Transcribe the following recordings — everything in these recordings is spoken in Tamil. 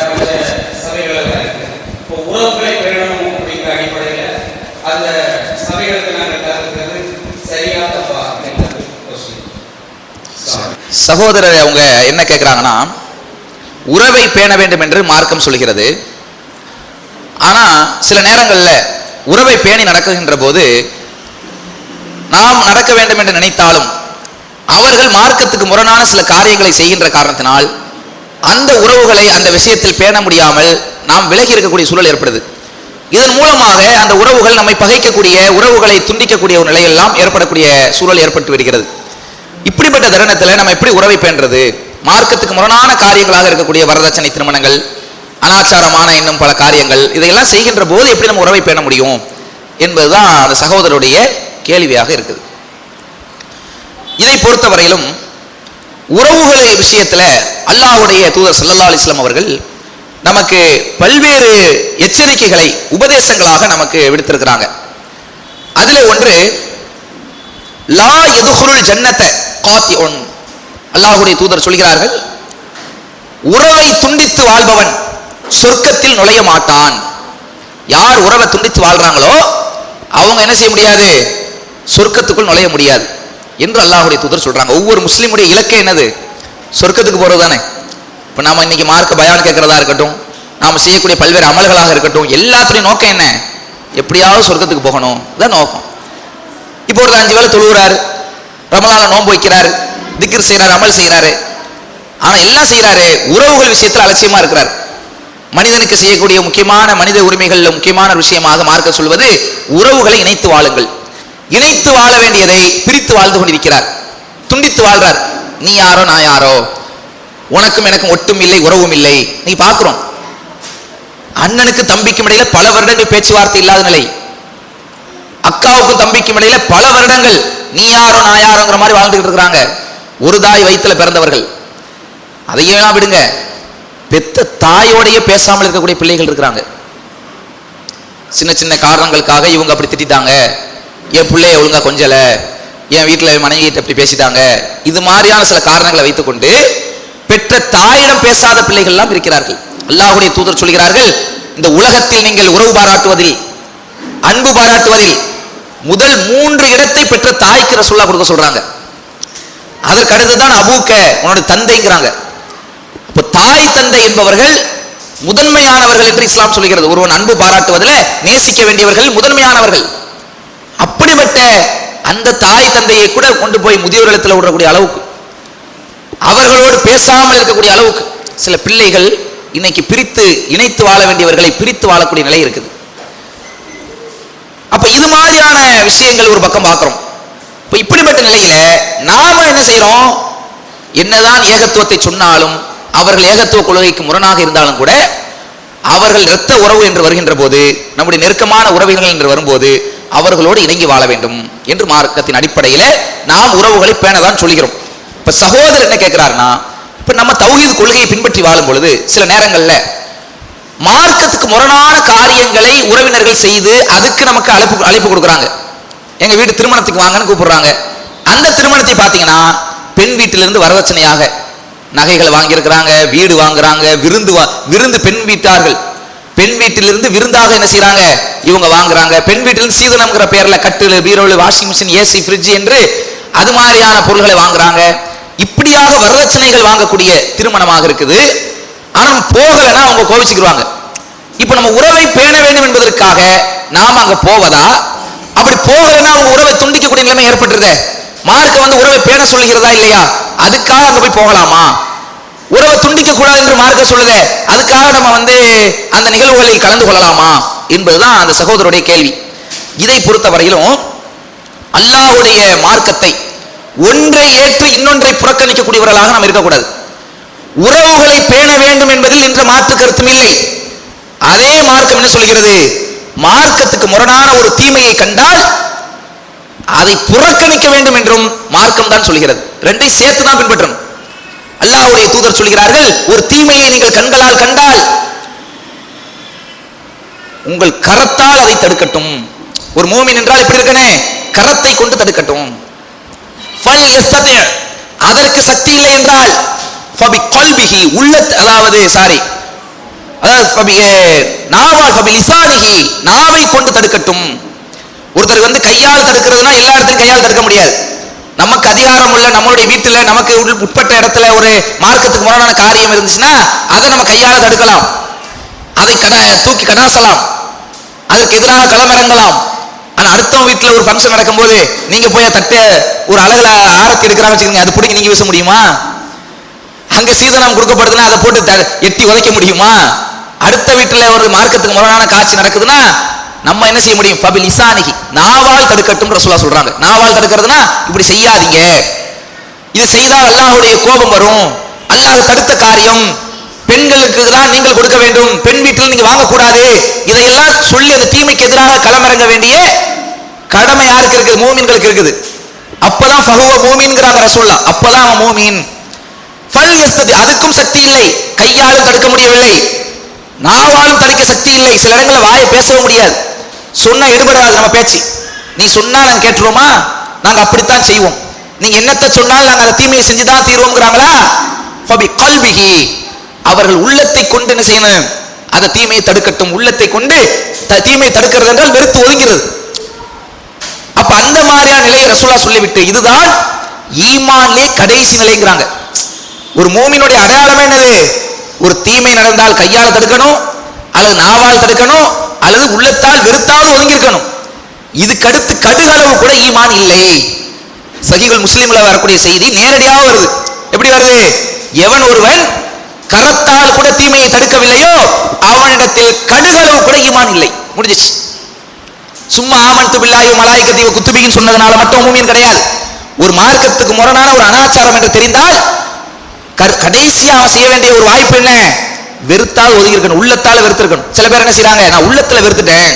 சபைகள் சபைகள் இப்போ உறவுகளை பெறணும் அப்படிங்கிற அடிப்படையில் அந்த சபைகளுக்கு நாங்கள் சகோதரர் அவங்க என்ன கேட்குறாங்கன்னா உறவை பேண வேண்டும் என்று மார்க்கம் சொல்கிறது. ஆனா சில நேரங்களில் உறவை பேணி நடக்குகின்ற போது நாம் நடக்க வேண்டும் என்று நினைத்தாலும் அவர்கள் மார்க்கத்துக்கு முரணான சில காரியங்களை செய்கின்ற காரணத்தினால் அந்த உறவுகளை அந்த விஷயத்தில் பேண முடியாமல் நாம் விலகி இருக்கக்கூடிய சூழல் ஏற்படுது. இதன் மூலமாக அந்த உறவுகள் நம்மை பகைக்கக்கூடிய உறவுகளை துண்டிக்கக்கூடிய ஒரு நிலையெல்லாம் ஏற்படக்கூடிய சூழல் ஏற்பட்டு வருகிறது. இப்படிப்பட்ட தருணத்தில் நம்ம எப்படி உறவை பேணுறது? மார்க்கத்துக்கு முரணான காரியங்களாக இருக்கக்கூடிய வரதட்சணை திருமணங்கள் அனாச்சாரமான இன்னும் பல காரியங்கள் இதையெல்லாம் செய்கின்ற போது எப்படி நம்ம உறவை பேண முடியும்? என்பதுதான் அந்த சகோதரருடைய கேள்வியாக இருக்குது. இதை பொறுத்தவரையிலும் உறவுகளை விஷயத்துல அல்லாஹுடைய தூதர் சல்லா அலிஸ்லாம் அவர்கள் நமக்கு பல்வேறு எச்சரிக்கைகளை உபதேசங்களாக நமக்கு விடுத்திருக்கிறாங்க. அதிலே ஒன்று லா எதுகுருள் ஜன்னத்தை காத்தி ஒன் அல்லாஹுடைய தூதர் சொல்கிறார்கள் உறவை துண்டித்து வாழ்பவன் சொர்க்கத்தில் நுழைய மாட்டான். யார் உறவை துண்டித்து வாழ்றாங்களோ அவங்க என்ன செய்ய முடியாது? சொர்க்கத்துக்குள் நுழைய முடியாது. என்று அல்லாஹுடைய தூதர் சொல்றாங்க. ஒவ்வொரு முஸ்லீமுடைய இலக்கே என்னது? சொர்க்கத்துக்கு போறது தானே. இப்போ நாம இன்னைக்கு மார்க்க பயான் கேட்கறதா இருக்கட்டும் நாம செய்யக்கூடிய பல்வேறு அமல்களாக இருக்கட்டும் எல்லாத்துடைய நோக்கம் என்ன? எப்படியாவது சொர்க்கத்துக்கு போகணும். தான் நோக்கம். இப்போ ஒரு அஞ்சு வேளை தொழுகிறாரு ரமலான நோன்பு வைக்கிறாரு திக்ர் செய்கிறாரு அமல் செய்கிறாரு ஆனால் எல்லாம் செய்கிறாரு உறவுகள் விஷயத்தில் அலட்சியமாக இருக்கிறார். மனிதனுக்கு செய்யக்கூடிய முக்கியமான மனித உரிமைகளில் முக்கியமான விஷயமாக மார்க்க சொல்வது உறவுகளை இணைத்து வாழுங்கள். இணைத்து வாழ வேண்டியதை பிரித்து வாழ்ந்து கொண்டிருக்கிறார். துண்டித்து வாழ்றார். நீ யாரோ நான் யாரோ? உனக்கும் எனக்கும் ஒட்டும் இல்லை உறவும் இல்லை. நீ பார்க்கிறோம். அண்ணனுக்கு தம்பிக்கும் இடையில பல வருடங்கள் பேச்சுவார்த்தை இல்லாத நிலை. அக்காவுக்கும் தம்பிக்கும் இடையில பல வருடங்கள் நீ யாரோ நான் யாரோங்கிற மாதிரி வாழ்ந்துகிட்டு இருக்கிறாங்க. ஒரு தாய் வயித்துல பிறந்தவர்கள். அதையே நான் விடுங்க. பெத்த தாயோடையே பேசாமல் இருக்கக்கூடிய பிள்ளைகள் இருக்கிறாங்க. சின்ன சின்ன காரணங்களுக்காக இவங்க அப்படி திட்டாங்க என் பிள்ளைய ஒழுங்கா கொஞ்சல என் வீட்டில் மனைவியிட்ட இப்படி பேசிட்டாங்க. இது மாதிரியான சில காரணங்களை வைத்துக்கொண்டு பெற்ற தாயிடம் பேசாத பிள்ளைகள் எல்லாம் இருக்கிறார்கள். அல்லாஹுடைய தூதர் சொல்கிறார்கள் இந்த உலகத்தில் நீங்கள் உறவு பாராட்டுவதில் அன்பு பாராட்டுவதில் முதல் மூன்று இடத்தை பெற்ற தாய்க்கு ரசோல்லா கொடுக்க சொல்றாங்க. அதற்கு அடுத்துதான் அபூக்க உன்னோட தந்தைங்கிறாங்க. இப்போ தாய் தந்தை என்பவர்கள் முதன்மையானவர்கள் என்று இஸ்லாம் சொல்கிறது. ஒருவன் அன்பு பாராட்டுவதில் நேசிக்க வேண்டியவர்கள் முதன்மையானவர்கள். அப்படிப்பட்ட அந்த தாய் தந்தையை கூட கொண்டு போய் முதியோர் இடத்துல விடக்கூடிய அளவுக்கு அவர்களோடு பேசாமல் இருக்கக்கூடிய அளவுக்கு சில பிள்ளைகள் இன்னைக்கு பிரித்து இணைத்து வாழ வேண்டியவர்களை பிரித்து வாழக்கூடிய நிலை இருக்குது. அப்ப இது மாதிரியான விஷயங்கள் ஒரு பக்கம் பார்க்கிறோம். இப்போ இப்படிப்பட்ட நிலையில நாம என்ன செய்யறோம் என்னதான் ஏகத்துவத்தை சொன்னாலும் அவர்கள் ஏகத்துவ கொள்கைக்கு முரணாக இருந்தாலும் கூட அவர்கள் இரத்த உறவு என்று வருகின்ற போது நம்முடைய நெருக்கமான உறவினர்கள் என்று வரும்போது அவர்களோடு இணங்கி வாழ வேண்டும் என்று மார்க்கத்தின் அடிப்படையில நாம் உறவுகளை பேணதான் சொல்கிறோம் இப்ப சகோதரர் என்ன கேட்கிறாருன்னா இப்ப நம்ம தௌஹீது கொள்கையை பின்பற்றி வாழும் பொழுது சில நேரங்கள்ல மார்க்கத்துக்கு முரணான காரியங்களை உறவினர்கள் செய்து அதுக்கு நமக்கு அழைப்பு அழைப்பு கொடுக்குறாங்க. எங்க வீட்டு திருமணத்துக்கு வாங்கன்னு கூப்பிடுறாங்க. அந்த திருமணத்தை பார்த்தீங்கன்னா பெண் வீட்டிலிருந்து வரதட்சணையாக நகைகள் வாங்கியிருக்கிறாங்க வீடு வாங்குறாங்க விருந்து வா- விருந்து பெண் வீட்டார்கள். பெண் வீட்டிலிருந்து விருந்தாக என்ன செய்யறாங்க இவங்க வாங்குறாங்க. பெண் வீட்டிலிருந்து சீதனம்ங்கிற பேர்ல கட்டில் பீரோல் வாஷிங் மிஷின் ஏசி ஃப்ரிட்ஜ் என்று அது மாதிரியான பொருள்களை வாங்குறாங்க. இப்படியாக வரதட்சணைகள் வாங்கக்கூடிய திருமணமாக இருக்குது. ஆனால் போகலைன்னா அவங்க கோவிச்சுக்கிடுவாங்க இப்ப நம்ம உறவை பேண வேண்டும் என்பதற்காக நாம அங்க போவதா? அப்படி போகலைன்னா அவங்க உறவை துண்டிக்கக்கூடிய நிலைமை ஏற்பட்டுருதே. மார்க்க வந்து உறவை பேண சொல்லுகிறதா இல்லையா? அதுக்காக அங்க போய் போகலாமா? உறவை துண்டிக்க கூடாது என்று மார்க்க சொல்லுதே அதுக்காக நம்ம வந்து அந்த நிகழ்வுகளில் கலந்து கொள்ளலாமா என்பதுதான் அந்த சகோதரருடைய கேள்வி. இதை பொறுத்தவரையிலும் அல்லாஹ்வுடைய மார்க்கத்தை ஒன்றை ஏற்று இன்னொன்றை புறக்கணிக்கக்கூடியவர்களாக நாம் இருக்கக்கூடாது. உறவுகளை பேண வேண்டும் என்பதில் என்ற மாற்று கருத்தும் இல்லை. அதே மார்க்கம் என்ன சொல்கிறது? மார்க்கத்துக்கு முரணான ஒரு தீமையை கண்டால் அதை புறக்கணிக்க வேண்டும் என்றும் மார்க்கம் தான் சொல்கிறது. ரெண்டை சேர்த்து தான் பின்பற்றணும். அல்லாஹ்வுடைய தூதர் சொல்கிறார்கள் ஒரு தீமையை நீங்கள் கண்களால் கண்டால் உங்கள் கரத்தால் அதை தடுக்கட்டும். ஒரு மோமின் என்றால் இப்படி இருக்கனே? கரத்தை கொண்டு தடுக்கட்டும். அதற்கு சக்தி இல்லை என்றால் ஃபபி கொல்பிஹி உள்ளத் அதாவது சாரி அதாவது ஃபபி நாவால் ஃபபி லிசானிஹி நாவை கொண்டு தடுக்கட்டும். ஒருத்தர் வந்து கையால் தடுக்கிறதுனா எல்லா இடத்துலையும் கையால் தடுக்க முடியாது. நமக்கு அதிகாரம் உள்ள நம்மளுடைய வீட்டில் நமக்கு உள்- உட்பட்ட இடத்துல ஒரு மார்க்கத்துக்கு முரணான காரியம் இருந்துச்சுன்னா அதை நம்ம கையால் தடுக்கலாம். அதை கட தூக்கி கடாசலாம் அதற்கு எதிராக களமிறங்கலாம் ஆனால் அடுத்தவங்க வீட்டில் ஒரு ஃபங்க்ஷன் நடக்கும்போது நீங்கள் போய் தட்டு ஒரு அழகில் ஆரத்தி எடுக்கிறாங்க வச்சுக்கோங்க அது பிடிக்க நீங்கள் வீச முடியுமா? அங்கே சீதனம் கொடுக்கப்படுதுன்னா அதை போட்டு த- எட்டி உதைக்க முடியுமா? அடுத்த வீட்டில் ஒரு மார்க்கத்துக்கு முரணான காட்சி நடக்குதுன்னா நம்ம என்ன செய்ய முடியும்? ஃபபில் இசானிகி நாவால் தடுக்கட்டும் ரசூலா சொல்றாங்க. நாவால் தடுக்கிறதுனா இப்படி செய்யாதீங்க. இது செய்தால் அல்லாஹுடைய கோபம் வரும். அல்லாஹ் தடுத்த காரியம். பெண்களுக்கு தான் நீங்கள் கொடுக்க வேண்டும். பெண் வீட்டில் நீங்க வாங்கக்கூடாது. இதையெல்லாம் சொல்லி அந்த தீமைக்கு எதிராக களமிறங்க வேண்டிய கடமை யாருக்கு இருக்குது? மூமின்களுக்கு இருக்குது. அப்பதான் ஃபஹுவ மூமின்கிறாங்க ரசூல்லா அப்பதான் அவன் மூமின். ஃபல் யஸ்ததி அதுக்கும் சக்தி இல்லை. கையாலும் தடுக்க முடியவில்லை. நாவாலும் தடுக்க சக்தி இல்லை. சில இடங்களில் வாயை பேசவும் முடியாது. சொன்னா எடுபடாது நம்ம பேச்சு. நீ சொன்னா நாங்க கேட்டுருவோமா? நாங்க அப்படித்தான் செய்வோம். நீங்க என்னத்தை சொன்னாலும் நாங்க அந்த தீமையை செஞ்சுதான் தீர்வோங்கிறாங்களா கல்விகி அவர்கள் உள்ளத்தை கொண்டு என்ன செய்யணும்? அந்த தீமையை தடுக்கட்டும். உள்ளத்தை கொண்டு த- தீமையை தடுக்கிறது என்றால் வெறுத்து ஒதுங்கிறது. அப்ப அந்த மாதிரியான நிலையை ரசூலா சொல்லிவிட்டு இதுதான் ஈமான்லே கடைசி நிலைங்கிறாங்க. ஒரு மூமினுடைய அடையாளமே என்னது? ஒரு தீமை நடந்தால் கையால் தடுக்கணும் அல்லது நாவால் தடுக்கணும் அல்லது உள்ளத்தால் வெறுத்தாலும் ஒதுங்கியிருக்கணும் இதுக்கடுத்து கடுகளவு கூட ஈமான் இல்லை. சகிகள் முஸ்லீம்ல வரக்கூடிய செய்தி நேரடியாக வருது. எப்படி வருது? எவன் ஒருவன் கரத்தால் கூட தீமையை தடுக்கவில்லையோ அவனிடத்தில் கடுகளவு கூட ஈமான் இல்லை. முடிஞ்சிச்சு. சும்மா ஆமன் துபில்லாயு மலாய்க்கத்தி குத்துபின்னு சொன்னதுனால மட்டும் மூமின் கிடையாது. ஒரு மார்க்கத்துக்கு முரணான ஒரு அனாச்சாரம் என்று தெரிந்தால் கர்- கடைசியா அவன் செய்ய வேண்டிய ஒரு வாய்ப்பு என்ன? வெறுத்தால் ஒதுங்கி இருக்கணும் உள்ளத்தால் வெறுத்திருக்கணும். சில பேர் என்ன செய்றாங்க நான் உள்ளத்துல வெறுத்துட்டேன்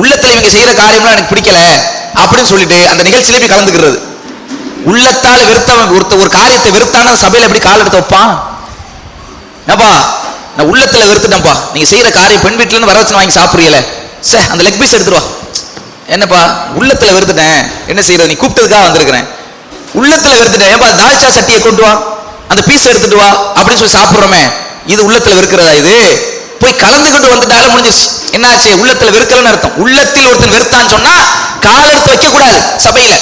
உள்ளத்துல இவங்க செய்யற காரியம்லாம் எனக்கு பிடிக்கல அப்படின்னு சொல்லிட்டு அந்த நிகழ்ச்சியில போய் கலந்துக்கிறது. உள்ளத்தால் வெறுத்தவன் ஒருத்த ஒரு காரியத்தை வெறுத்தான சபையில எப்படி கால் எடுத்து வைப்பான்? ஏப்பா நான் உள்ளத்துல வெறுத்துட்டேன்ப்பா. நீங்க செய்யற காரியம் பெண் வீட்டுல இருந்து வரதட்சணை வாங்கி சாப்பிடுறீல சே அந்த லெக் பீஸ் எடுத்துருவா என்னப்பா உள்ளத்துல வெறுத்துட்டேன். என்ன செய்யறது நீ கூப்பிட்டதுக்காக வந்திருக்கிறேன். உள்ளத்துல வெறுத்துட்டேன். ஏப்பா தால்ச்சா சட்டியை கொண்டு வா. அந்த பீஸ் எடுத்துட்டு வா அப்படின்னு சொல்லி சாப்பிடுறோமே. இது உள்ளத்தில் வெறுக்கிறதா இது? போய் கலந்துக்கிட்டு வந்துட்டாலும் முடிஞ்சிச்சு என்னாச்சு? உள்ளத்தில் வெறுக்கலன்னு அர்த்தம். உள்ளத்தில் ஒருத்தன் வெறுத்தான்னு சொன்னா கால் எடுத்து வைக்க கூடாது சபையில.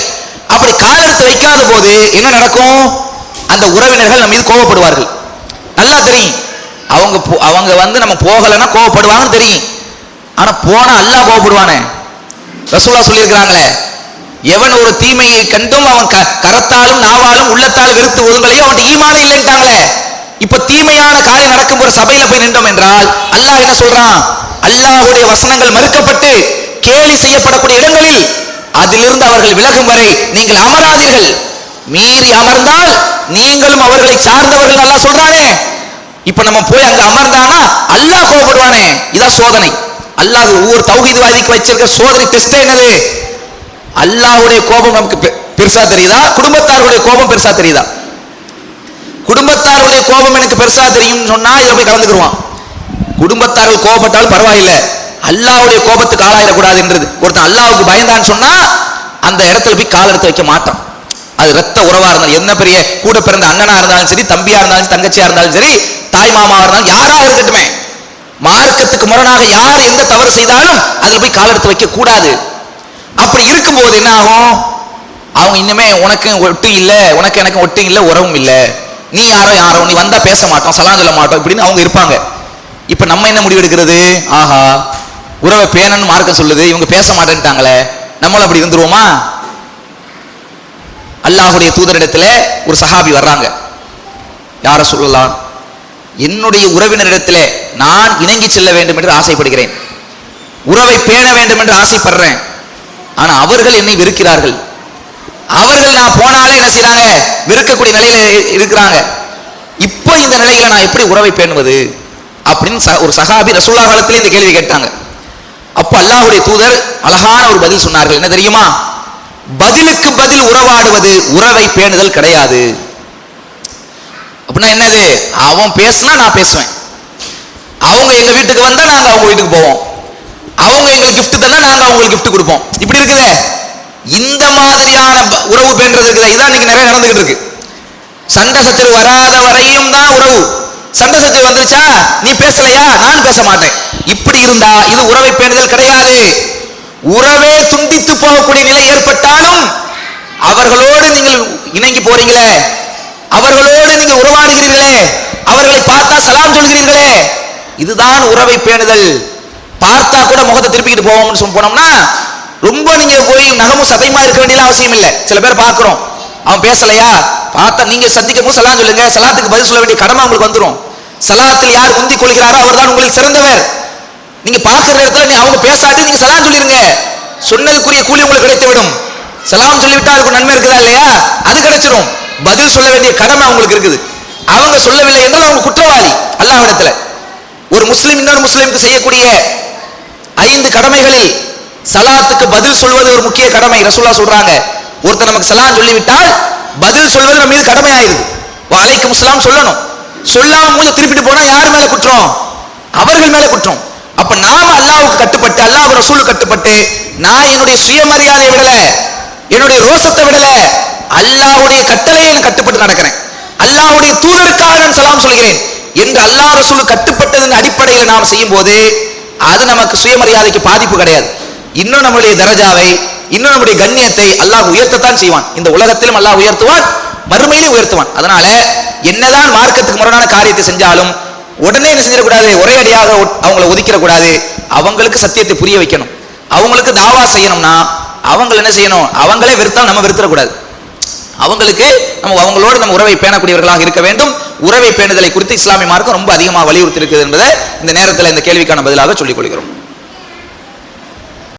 அப்படி கால் எடுத்து வைக்காத போது என்ன நடக்கும்? அந்த உறவினர்கள் நம்ம மீது கோவப்படுவார்கள். நல்லா தெரியும். அவங்க போ- அவங்க வந்து நம்ம போகலைன்னா கோவப்படுவாங்கன்னு தெரியும். ஆனா போனா அல்லாஹ் கோவப்படுவானே. ரசூலா சொல்லியிருக்கிறாங்களே எவன் ஒரு தீமையை கண்டும் அவன் க- கரத்தாலும் நாவாலும் உள்ளத்தாலும் வெறுத்து ஒதுங்களையோ அவன் ஈமானே இல்லைன்ட்டாங்களே. இப்ப தீமையான காரியம் நடக்கும் ஒரு சபையில போய் நின்றோம் என்றால் அல்லாஹ் என்ன சொல்றான்? அல்லாஹ்வுடைய வசனங்கள் மறுக்கப்பட்டு கேலி செய்யப்படக்கூடிய இடங்களில் அதிலிருந்து அவர்கள் விலகும் வரை நீங்கள் அமராதீர்கள். மீறி அமர்ந்தால் நீங்களும் அவர்களை சார்ந்தவர்கள் நல்லா சொல்றானே. இப்ப நம்ம போய் அங்க அமர்ந்தானா? அல்லாஹ் கோபப்படுவானே. இதான் சோதனை. அல்லாஹ் ஒவ்வொரு தௌஹீத்வாதிக்கு வச்சிருக்க சோதனை டெஸ்ட் என்னது? அல்லாஹ்வுடைய கோபம் நமக்கு பெருசா தெரியுதா? குடும்பத்தாருடைய கோபம் பெருசா தெரியுதா? குடும்பத்தாருடைய கோபம் எனக்கு பெருசா தெரியும்னு சொன்னா இதுல போய் கலந்துக்குருவான். குடும்பத்தார்கள் கோபப்பட்டாலும் பரவாயில்லை. அல்லாஹ்வுடைய கோபத்துக்கு ஆளாயிடக்கூடாதுன்றது. ஒருத்தன் அல்லாவுக்கு பயந்தான்னு சொன்னா அந்த இடத்துல போய் கால் எடுத்து வைக்க மாட்டான். அது ரத்த உறவா இருந்தாலும் என்ன பெரிய கூட பிறந்த அண்ணனா இருந்தாலும் சரி தம்பியா இருந்தாலும் சரி, தங்கச்சியா இருந்தாலும் சரி தாய் மாமாவா இருந்தாலும் யாரா இருக்கட்டுமே. மார்க்கத்துக்கு முரணாக யார் எந்த தவறு செய்தாலும் அதுல போய் கால் எடுத்து வைக்க கூடாது. அப்படி இருக்கும்போது என்ன ஆகும்? அவங்க இன்னுமே உனக்கு ஒட்டும் இல்லை உனக்கு எனக்கு ஒட்டும் இல்லை உறவும் இல்லை. நீ யாரோ யாரோ நீ வந்தா பேச மாட்டோம் சலாம் சொல்ல மாட்டோம் இப்படின்னு அவங்க இருப்பாங்க. இப்ப நம்ம என்ன முடிவெடுக்கிறது? ஆஹா உறவை பேணன்னு மார்க்கம் சொல்லுது இவங்க பேச மாட்டேன்ட்டாங்களே நம்மளும் அப்படி இருந்துருவோமா? அல்லாஹுடைய தூதரிடத்துல ஒரு சஹாபி வர்றாங்க. யார சொல்லலாம்? என்னுடைய உறவினரிடத்துல நான் இணங்கி செல்ல வேண்டும் என்று ஆசைப்படுகிறேன். உறவை பேண வேண்டும் என்று ஆசைப்படுறேன். ஆனா அவர்கள் என்னை வெறுக்கிறார்கள். அவர்கள் நான் போனாலே என்ன செய்றாங்க? வெறுக்கக்கூடிய நிலையில இருக்கிறாங்க. இப்போ இந்த நிலையில நான் எப்படி உறவை பேணுவது? அப்படின்னு ச- ஒரு சகாபி ரசூல்லா காலத்திலே இந்த கேள்வி கேட்டாங்க. அப்போ அல்லாஹ்வுடைய தூதர் அழகான ஒரு பதில் சொன்னார்கள். என்ன தெரியுமா? பதிலுக்கு பதில் உறவாடுவது உறவை பேணுதல் கிடையாது. அப்படின்னா என்னது? அவன் பேசுனா நான் பேசுவேன். அவங்க எங்க வீட்டுக்கு வந்தா நாங்க அவங்க வீட்டுக்கு போவோம். அவங்க எங்களுக்கு கிஃப்ட் தந்தா நாங்க அவங்களுக்கு கிஃப்ட் கொடுப்போம். இப்படி இருக்குதே. இந்த மாதிரியான ப- உறவு பேன்றது இருக்குதே இதான் இன்னைக்கு நிறைய நடந்துகிட்டு இருக்கு. சண்டை சச்சரவு வராத வரையும் தான் உறவு. சண்டை சச்சரவு வந்துருச்சா? நீ பேசலையா? நான் பேச மாட்டேன். இப்படி இருந்தா இது உறவை பேணுதல் கிடையாது. உறவே துண்டித்து போகக்கூடிய நிலை ஏற்பட்டாலும் அவர்களோடு நீங்கள் இணங்கி போறீங்களே. அவர்களோடு நீங்கள் உறவாடுகிறீர்களே. அவர்களை பார்த்தா சலாம் சொல்கிறீர்களே. இதுதான் உறவை பேணுதல். பார்த்தா கூட முகத்தை திருப்பிக்கிட்டு போவோம்னு சொல்லி போனோம்னா ரொம்ப நீங்க போய் நகமும் சதையுமா இருக்க வேண்டிய அவசியம் இல்லை. சில பேர் பார்க்குறோம். அவன் பேசலையா? பார்த்தா நீங்க சந்திக்கும் போது சலாம் சொல்லுங்க சலாத்துக்கு பதில் சொல்ல வேண்டிய கடமை உங்களுக்கு வந்துடும் சலாத்தில் யார் முந்தி கொள்கிறாரோ அவர்தான் உங்களுக்கு சிறந்தவர். நீங்க பார்க்கிற இடத்துல நீ அவங்க பேசாட்டி நீங்க சலாம் சொல்லிருங்க. சொன்னதுக்குரிய கூலி உங்களுக்கு கிடைத்து விடும் சலாம் சொல்லிவிட்டா அதுக்கு நன்மை இருக்குதா இல்லையா? அது கிடைச்சிடும் பதில் சொல்ல வேண்டிய கடமை அவங்களுக்கு இருக்குது. அவங்க சொல்லவில்லை என்றால் அவங்க குற்றவாளி. அல்லாஹ்விடத்துல. ஒரு முஸ்லீம் இன்னொரு முஸ்லீமுக்கு செய்யக்கூடிய ஐந்து கடமைகளில் சலாத்துக்கு பதில் சொல்வது ஒரு முக்கிய கடமை. ரசூல்லா சொல்றாங்க. ஒருத்தர் நமக்கு சலாம் சொல்லிவிட்டால் பதில் சொல்வது நம்ம மீது கடமை ஆயிருது வாலைக்கும் சலாம் சொல்லணும். சொல்லாம போது திருப்பிட்டு போனா யார் மேல குற்றம்? அவர்கள் மேல குற்றம். அப்ப நாம அல்லாவுக்கு கட்டுப்பட்டு அல்லாஹ் ரசூலுக்கு கட்டுப்பட்டு நான் என்னுடைய சுயமரியாதையை விடல என்னுடைய ரோசத்தை விடல அல்லாஹ்வுடைய கட்டளையை நான் கட்டுப்பட்டு நடக்கிறேன் அல்லாஹ்வுடைய தூதருக்காக நான் சலாம் சொல்கிறேன். என்று அல்லாஹ் ரசூல் கட்டுப்பட்டதன் அடிப்படையில் நாம் செய்யும் போது அது நமக்கு சுயமரியாதைக்கு பாதிப்பு கிடையாது. இன்னும் நம்முடைய தரஜாவை இன்னும் நம்முடைய கண்ணியத்தை அல்லாஹ் உயர்த்தத்தான் செய்வான். இந்த உலகத்திலும் அல்லாஹ் உயர்த்துவான் மறுமையிலும் உயர்த்துவான். அதனால என்னதான் மார்க்கத்துக்கு முரணான காரியத்தை செஞ்சாலும் உடனே என்ன செஞ்சிடக்கூடாது? ஒரே அடியாக அவங்கள ஒதுக்கிடக்கூடாது. அவங்களுக்கு சத்தியத்தை புரிய வைக்கணும். அவங்களுக்கு தாவா செய்யணும்னா அவங்க என்ன செய்யணும்? அவங்களே வெறுத்தால் நம்ம வெறுத்துடக்கூடாது. அவங்களுக்கு நம்ம அவங்களோடு நம்ம உறவை பேணக்கூடியவர்களாக இருக்க வேண்டும். உறவை பேணுதலை குறித்து இஸ்லாமிய மார்க்கம் ரொம்ப அதிகமாக வலியுறுத்தி இருக்குது என்பதை இந்த நேரத்தில் இந்த கேள்விக்கான பதிலாக சொல்லிக் கொள்கிறோம்.